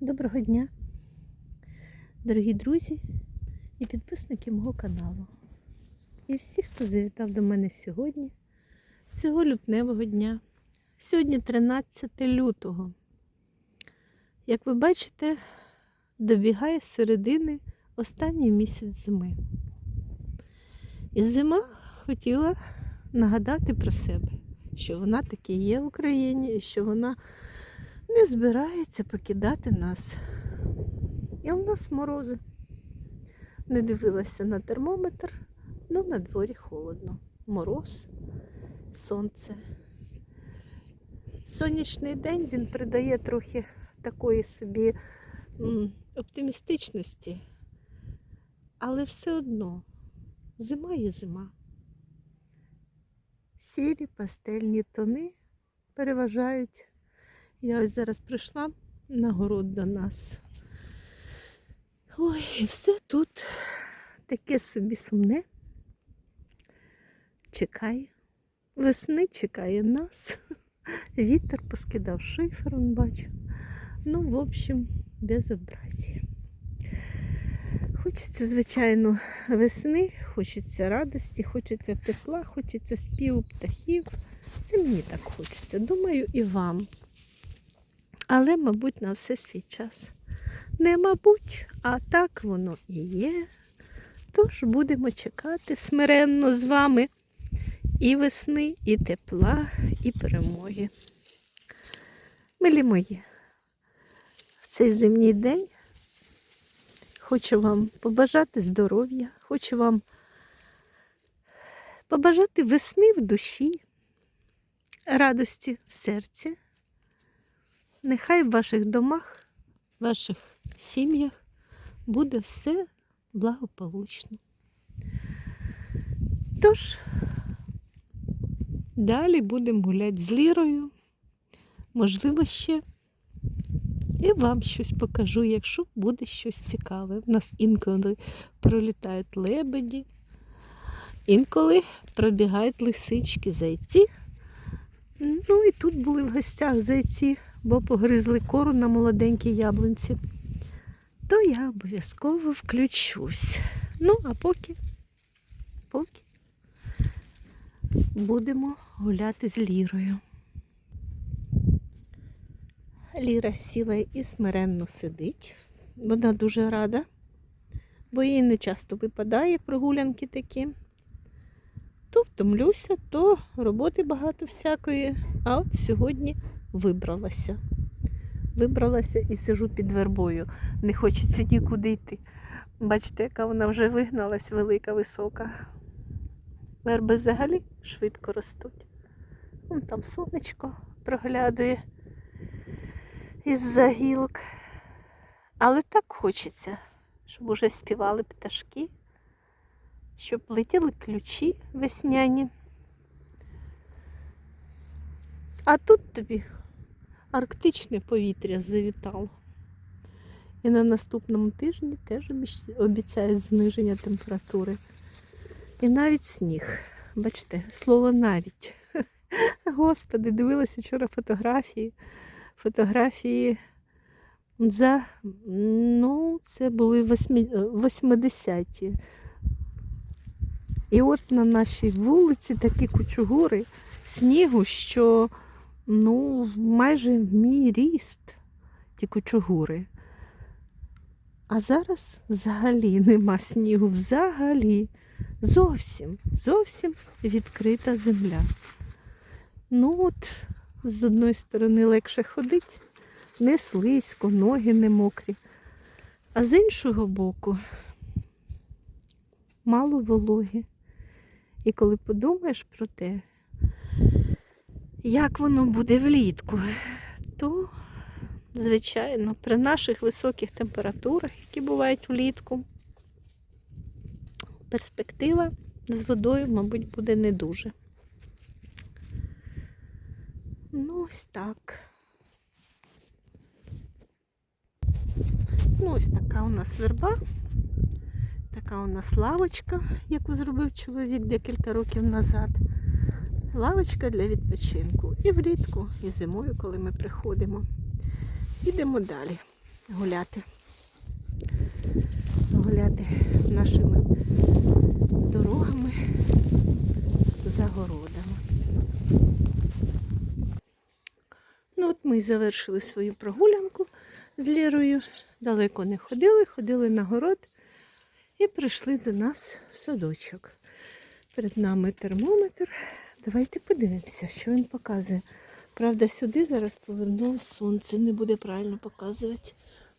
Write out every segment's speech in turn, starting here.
Доброго дня, дорогі друзі і підписники мого каналу. І всі, хто завітав до мене сьогодні, цього лютневого дня. Сьогодні 13 лютого. Як ви бачите, добігає середини останній місяць зими. І зима хотіла нагадати про себе, що вона таки є в Україні, і що вона не збирається покидати нас. І в нас морози. Не дивилася на термометр, ну на дворі холодно. Мороз, сонце. Сонячний день він придає трохи такої собі оптимістичності, але все одно зима є зима. Сірі пастельні тони переважають я ось зараз прийшла на город до нас. Ой, і все тут таке собі сумне. Чекає. Весни чекає нас. Вітер поскидав шифер, он бачу. Ну, в общем, безобразие. Хочеться, звичайно, весни, хочеться радості, хочеться тепла, хочеться співу птахів. Це мені так хочеться. Думаю, і вам. Але, мабуть, на все свій час. Не мабуть, а так воно і є. Тож будемо чекати смиренно з вами і весни, і тепла, і перемоги. Милі мої, в цей зимній день хочу вам побажати здоров'я, хочу вам побажати весни в душі, радості в серці. Нехай в ваших домах, в ваших сім'ях буде все благополучно. Тож, далі будемо гуляти з Лірою, можливо, ще. І вам щось покажу, якщо буде щось цікаве. У нас інколи пролітають лебеді, інколи пробігають лисички, зайці. Ну і тут були в гостях зайці бо погризли кору на молоденькій яблунці, то я обов'язково включусь. Ну, а поки, поки будемо гуляти з Лірою. Ліра сіла і смиренно сидить. Вона дуже рада, бо їй не часто випадає прогулянки такі. То втомлюся, то роботи багато всякої. А от сьогодні вибралася. Вибралася і сижу під вербою. Не хочеться нікуди йти. Бачите, яка вона вже вигналась, велика, висока. Верби взагалі швидко ростуть. Вон там сонечко проглядує із-за гілок. Але так хочеться, щоб уже співали пташки, щоб летіли ключі весняні. А тут тобі арктичне повітря завітало. І на наступному тижні теж обіцяють зниження температури. І навіть сніг. Бачите, слово навіть. Господи, дивилася вчора фотографії. Фотографії за, ну, це були 80-ті. І от на нашій вулиці такі кучугури снігу, що ну, майже в мій ріст ті кучугури. А зараз взагалі нема снігу, взагалі. Зовсім, зовсім відкрита земля. Ну от, з одної сторони легше ходить, не слизько, ноги не мокрі. А з іншого боку мало вологи. І коли подумаєш про те, як воно буде влітку, то, звичайно, при наших високих температурах, які бувають влітку, перспектива з водою, мабуть, буде не дуже. Ну, ось так. Ну, ось така у нас верба. Така у нас лавочка, яку зробив чоловік декілька років назад лавочка для відпочинку. І влітку, і зимою, коли ми приходимо. Ідемо далі. гуляти. Гуляти нашими дорогами, загородами. Ну от ми завершили свою прогулянку з Лірою. Далеко не ходили, ходили на город і прийшли до нас в садочок. Перед нами термометр. Давайте подивимося, що він показує. Правда, сюди зараз повернулося сонце, не буде правильно показувати.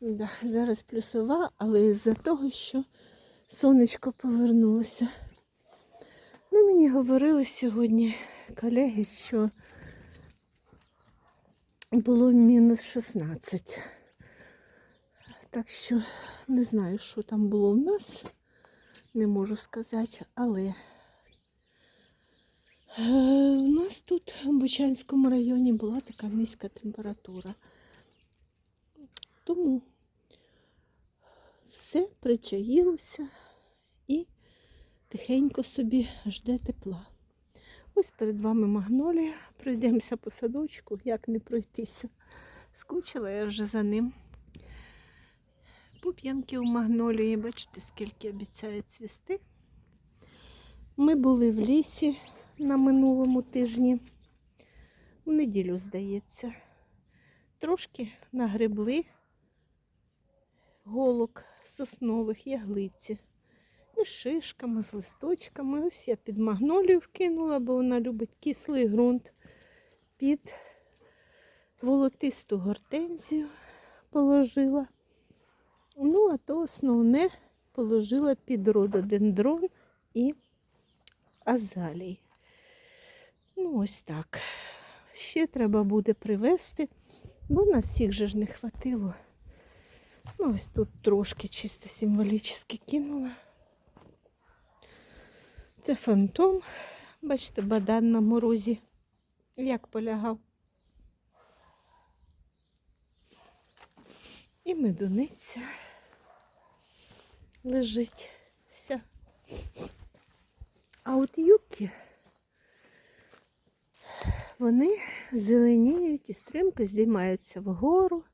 Да, зараз плюсова, але із-за того, що сонечко повернулося. Ну, мені говорили сьогодні колеги, що було мінус 16. Так що не знаю, що там було в нас, не можу сказати, але у нас тут в Бучанському районі була така низька температура. Тому все причаїлося і тихенько собі жде тепла. Ось перед вами магнолія. Пройдемося по садочку, як не пройтися. Скучила я вже за ним. Пуп'янки у магнолії, бачите, скільки обіцяє цвісти. Ми були в лісі на минулому тижні, в неділю, здається. Трошки нагребли голок соснових яглиці. І шишками, з листочками. Ось я під магнолію вкинула, бо вона любить кислий ґрунт. Під волотисту гортензію положила. Ну, а то основне положила під рододендрон і азалій. Ну, ось так. Ще треба буде привезти, бо на всіх же ж не хватило. Ну, ось тут трошки чисто символічно кинула. Це фантом. Бачите, бадан на морозі. Як полягав. І медуниця лежить вся. А от юбки, вони зеленіють і стрімко здіймаються вгору.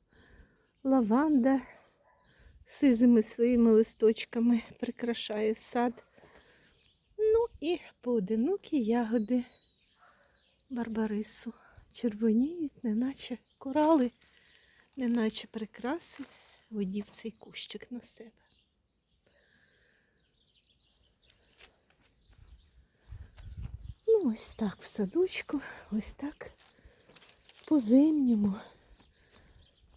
Лаванда сизими своїми листочками прикрашає сад. Ну і поодинокі ягоди барбарису. Червоніють, неначе корали, неначе прикраси водів цей кущик на себе. Ну, ось так в садочку, ось так по зимньому.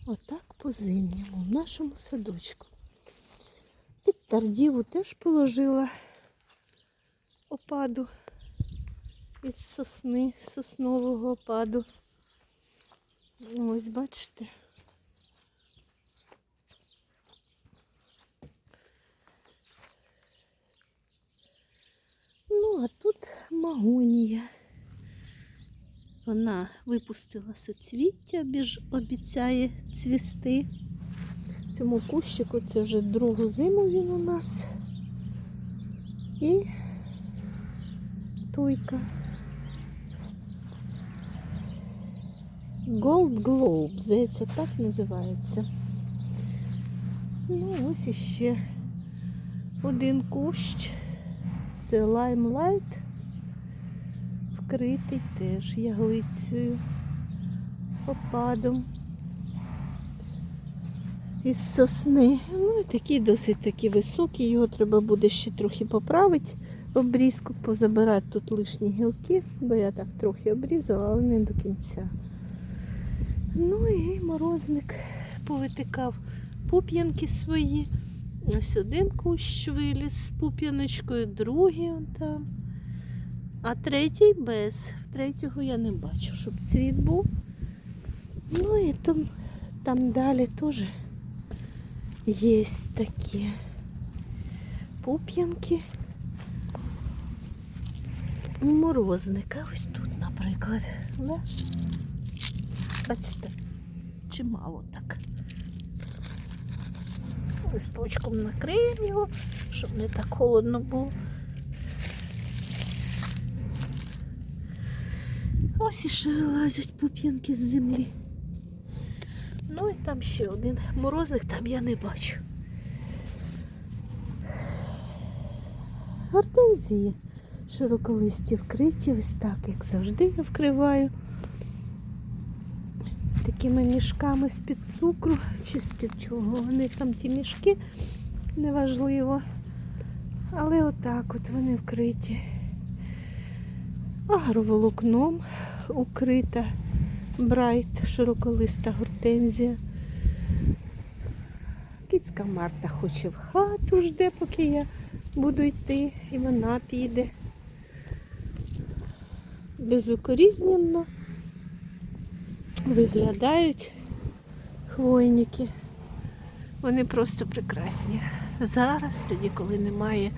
Отак по зимньому, в нашому садочку. Під тардіву теж положила опаду із сосни, соснового опаду. Ось бачите. Ну, а тут магонія. Вона випустила суцвіття, біж обіцяє цвісти. Цьому кущику це вже другу зиму він у нас. І туйка. Gold Globe, здається, так називається. Ну, ось іще один кущ. Це Limelight. Вкритий теж яглицею, опадом. Із сосни. Ну і такий досить таки високий, його треба буде ще трохи поправити обрізку, позабирати тут лишні гілки, бо я так трохи обрізала, але не до кінця. Ну і морозник повитикав пуп'янки свої. Ось один кущ виліз з пуп'яночкою, другий он там. А третій без. Третього я не бачу, щоб цвіт був. Ну і там, там далі теж є такі пуп'янки. Морозника ось тут, наприклад. Да? Бачите, чимало так. Листочком накриємо його, щоб не так холодно було. Ось іще вилазять пуп'янки з землі. Ну і там ще один морозник, там я не бачу. Гортензії широколисті вкриті, ось так, як завжди я вкриваю. Такими мішками з-під цукру чи з-під чого. Вони там ті мішки, неважливо. Але отак от вони вкриті. Агроволокном укрита брайт, широколиста гортензія. Кіцька Марта хоче в хату жде, поки я буду йти, і вона піде. Безукорізненно виглядають хвойники. Вони просто прекрасні. Зараз, тоді, коли немає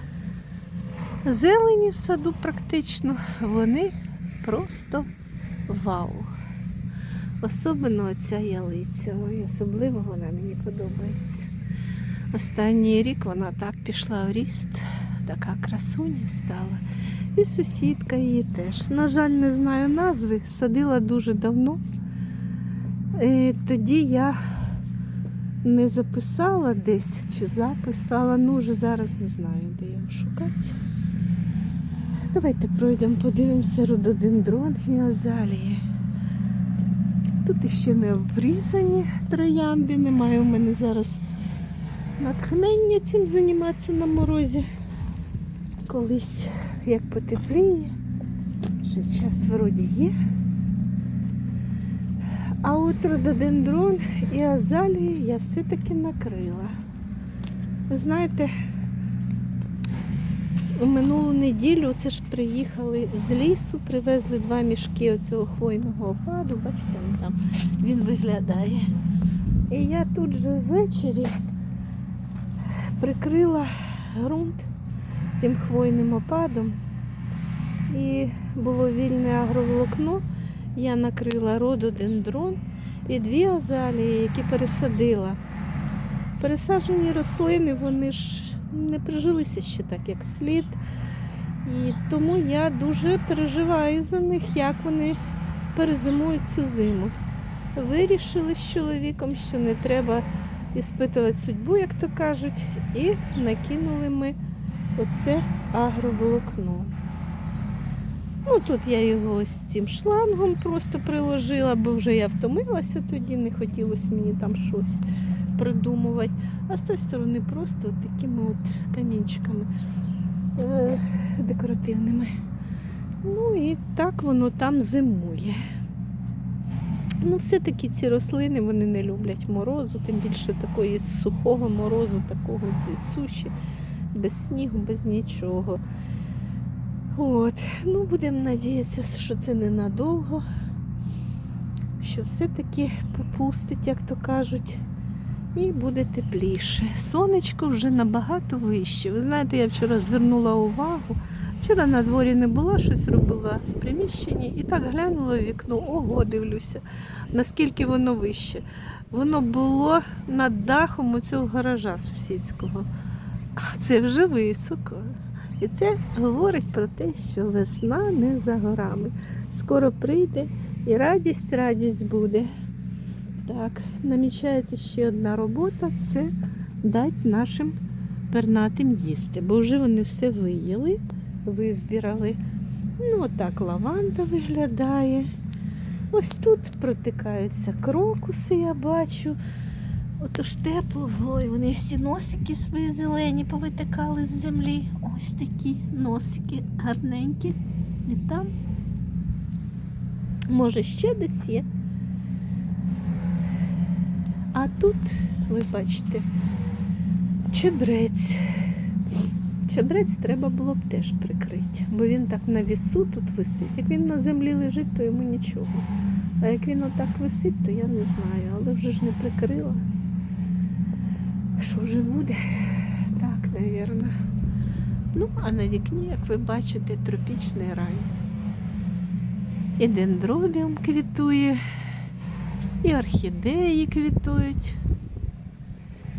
зелені в саду практично, вони просто вау. Особливо оця ялиця. Ой, особливо вона мені подобається. Останній рік вона так пішла в ріст, така красуня стала. І сусідка її теж. На жаль, не знаю назви, садила дуже давно. Тоді я не записала десь чи записала, ну вже зараз не знаю, де його шукати. Давайте пройдемо, подивимося рододендрон і азалії. Тут іще не обрізані троянди, немає у мене зараз натхнення цим займатися на морозі. Колись як потепліє, ще час вроді є. А от рододендрон і азалії я все-таки накрила. Ви знаєте, у минулу неділю це ж приїхали з лісу, привезли два мішки оцього хвойного опаду. Бачите, там він виглядає. І я тут же ввечері прикрила ґрунт цим хвойним опадом. І було вільне агроволокно. Я накрила рододендрон і дві азалії, які пересадила. Пересаджені рослини, вони ж не прижилися ще так, як слід. І тому я дуже переживаю за них, як вони перезимують цю зиму. Вирішили з чоловіком, що не треба іспитувати судьбу, як то кажуть, і накинули ми оце агроволокно. Ну, тут я його ось цим шлангом просто приложила, бо вже я втомилася тоді, не хотілося мені там щось придумувати. А з тої сторони просто такими от камінчиками е, декоративними. Ну і так воно там зимує. Ну, все-таки ці рослини вони не люблять морозу, тим більше такої сухого морозу, такого суші, без снігу, без нічого. От, ну будемо надіятися, що це ненадовго, що все-таки попустить, як то кажуть, і буде тепліше. Сонечко вже набагато вище. Ви знаєте, я вчора звернула увагу. Вчора на дворі не була, щось робила в приміщенні і так глянула в вікно, ого, дивлюся, наскільки воно вище. Воно було над дахом у цього гаража сусідського. А це вже високо. І це говорить про те, що весна не за горами. Скоро прийде і радість, радість буде. Так, намічається ще одна робота це дати нашим пернатим їсти, бо вже вони все виїли, визбирали. Ну, отак лаванда виглядає. Ось тут протикаються крокуси, я бачу. Отож тепло було, і вони всі носики свої зелені повитикали з землі. Ось такі носики гарненькі. І там, може, ще десь є. А тут, ви бачите, чебрець. Чебрець треба було б теж прикрити, бо він так на вісу тут висить. Як він на землі лежить, то йому нічого. А як він отак висить, то я не знаю, але вже ж не прикрила. Що вже буде? Так, навірно. Ну, а на вікні, як ви бачите, тропічний рай. І дендробіум квітує, і орхідеї квітують.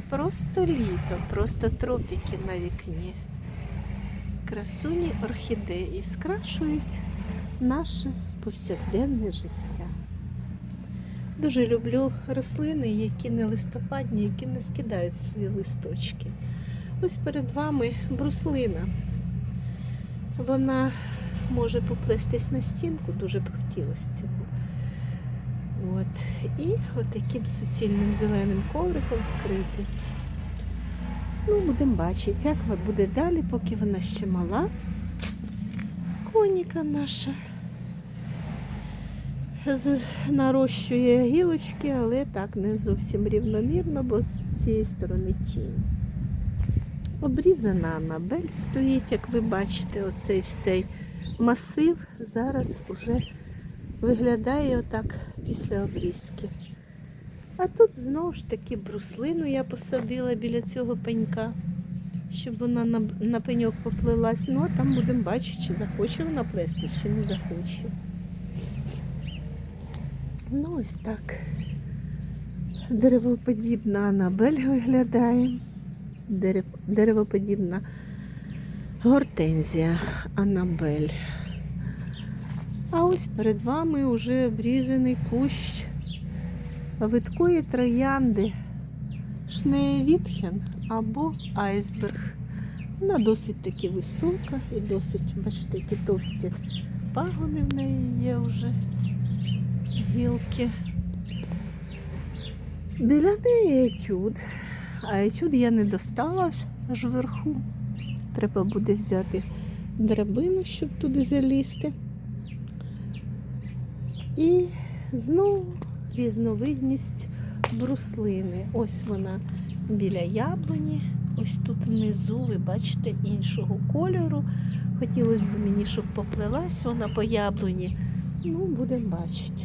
Просто літо, просто тропіки на вікні. Красуні орхідеї скрашують наше повсякденне життя. Дуже люблю рослини, які не листопадні, які не скидають свої листочки. Ось перед вами бруслина. Вона може поплестись на стінку, дуже б хотілося цього. От. І отаким суцільним зеленим ковриком вкрити. Ну, будемо бачити, як буде далі, поки вона ще мала. Коніка наша нарощує гілочки, але так не зовсім рівномірно, бо з цієї сторони тінь. Обрізана Анабель стоїть, як ви бачите, оцей всей масив зараз уже виглядає отак після обрізки. А тут знову ж таки бруслину я посадила біля цього пенька, щоб вона на, на пеньок поплилась. Ну, а там будемо бачити, чи захоче вона плести, чи не захоче. Ну, ось так. Деревоподібна Анабель виглядає. Дерев, деревоподібна гортензія Анабель. А ось перед вами вже обрізаний кущ виткої троянди Шнеєвітхен або айсберг. Вона досить таки висока і досить, бачите, які товсті пагони в неї є вже гілки. Біля неї етюд. А етюд я не достала аж- вверху. Треба буде взяти драбину, щоб туди залізти. І знову різновидність бруслини. Ось вона біля яблуні. Ось тут внизу, ви бачите, іншого кольору. Хотілося б мені, щоб поплилась вона по яблуні. Ну, будемо бачити.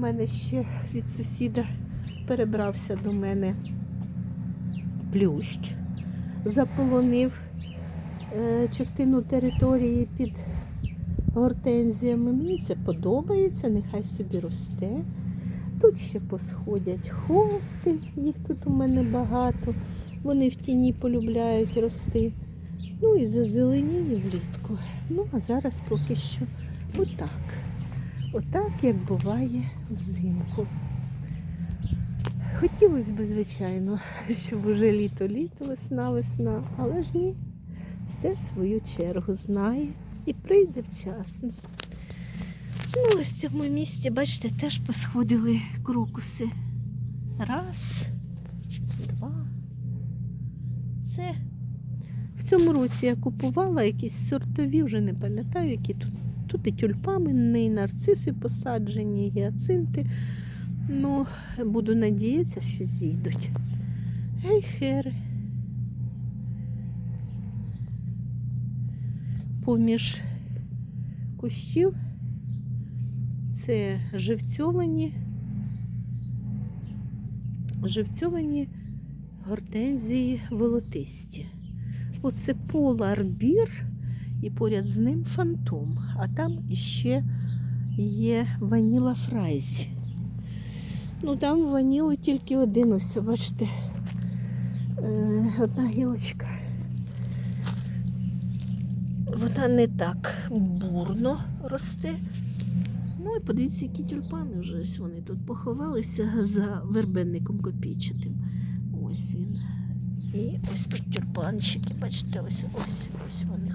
Мене ще від сусіда перебрався до мене плющ. Заполонив е, частину території під гортензіями. Мені це подобається, нехай собі росте. Тут ще посходять хости, їх тут у мене багато. Вони в тіні полюбляють рости. Ну і зазеленіє влітку. Ну, а зараз поки що отак. Отак, як буває взимку. Хотілося б, звичайно, щоб уже літо-літо, весна-весна, але ж ні, все свою чергу знає і прийде вчасно. Ну, ось в цьому місці, бачите, теж посходили крокуси. Раз, два. Це в цьому році я купувала якісь сортові, вже не пам'ятаю, які тут. Тут і тюльпани, і нарциси посаджені, і гіацинти. Ну, буду надіятися, що зійдуть. Гей, хери. Поміж кущів це живцьовані, живцьовані гортензії волотисті. Оце поларбір і поряд з ним фантом. А там іще є ваніла фрайзі. Ну там ваніли тільки один, ось, бачите, е, одна гілочка. Вона не так бурно росте. Ну і подивіться, які тюльпани вже ось вони тут поховалися за вербенником копійчатим. Ось він. І ось тут тюльпанчики, бачите, ось ось ось вони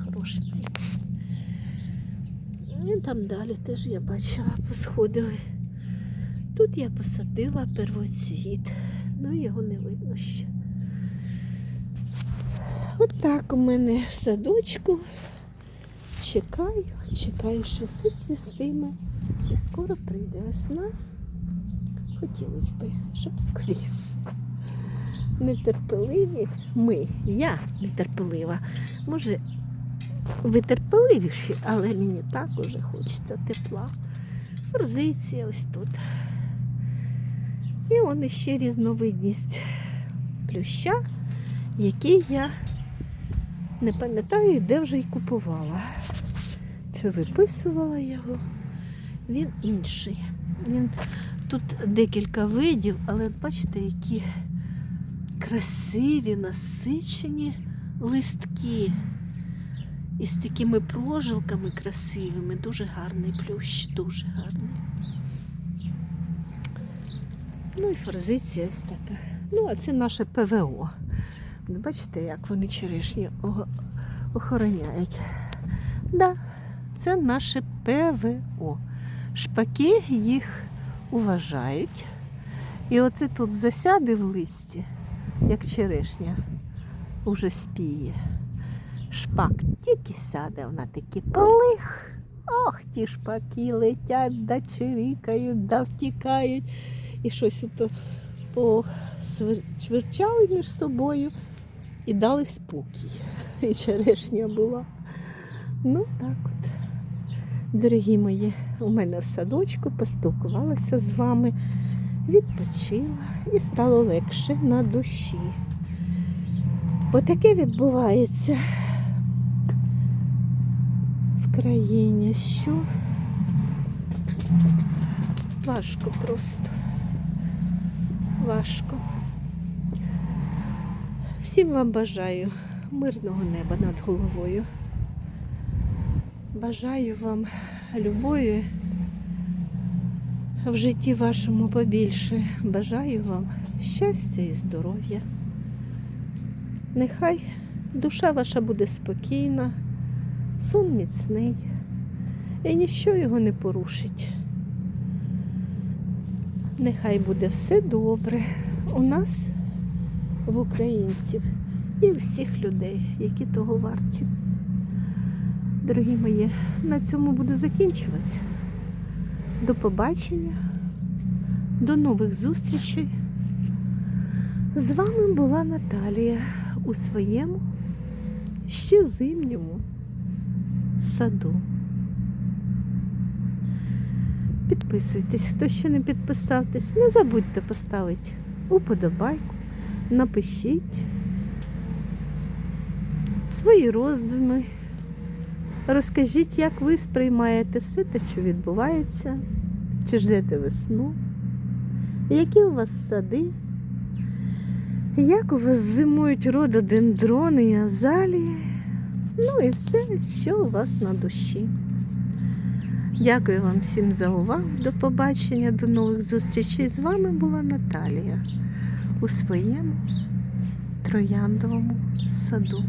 І там далі теж я бачила, посходили. Тут я посадила первоцвіт, ну його не видно ще. От так у мене садочку. Чекаю, чекаю, що все цвістиме. І скоро прийде весна. Хотілося б, щоб скоріше. Нетерпеливі ми, я нетерпелива. Може, ви терпеливіші, але мені так уже хочеться тепла. Форзиція ось тут. І он іще різновидність плюща, який я не пам'ятаю, де вже й купувала. Чи виписувала його? Він інший. Він тут декілька видів, але бачите, які красиві, насичені листки. І з такими прожилками красивими. Дуже гарний плющ, дуже гарний. Ну і форзиція ось така. Ну, а це наше ПВО. Бачите, як вони черешню охороняють. Да, це наше ПВО. Шпаки їх уважають. І оце тут засяде в листі, як черешня, уже спіє. Шпак тільки сяде, вона таки полих. Ох, ті шпаки летять, да чирікають, да втікають. І щось ото почвирчали між собою і дали спокій. І черешня була. Ну, так от. Дорогі мої, у мене в садочку поспілкувалася з вами, відпочила і стало легше на душі. Бо таке відбувається країні, що важко просто. Важко. Всім вам бажаю мирного неба над головою. Бажаю вам любові в житті вашому побільше. Бажаю вам щастя і здоров'я. Нехай душа ваша буде спокійна, сон міцний, і ніщо його не порушить. Нехай буде все добре у нас, в українців і всіх людей, які того варті. Дорогі мої, на цьому буду закінчувати. До побачення, до нових зустрічей. З вами була Наталія у своєму ще зимньому саду. Підписуйтесь, хто ще не підписався, не забудьте поставити уподобайку, напишіть свої роздуми. Розкажіть, як ви сприймаєте все те, що відбувається, чи ждете весну, які у вас сади, як у вас зимують рододендрони і азалії, ну і все, що у вас на душі. Дякую вам всім за увагу. До побачення, до нових зустрічей. З вами була Наталія у своєму трояндовому саду.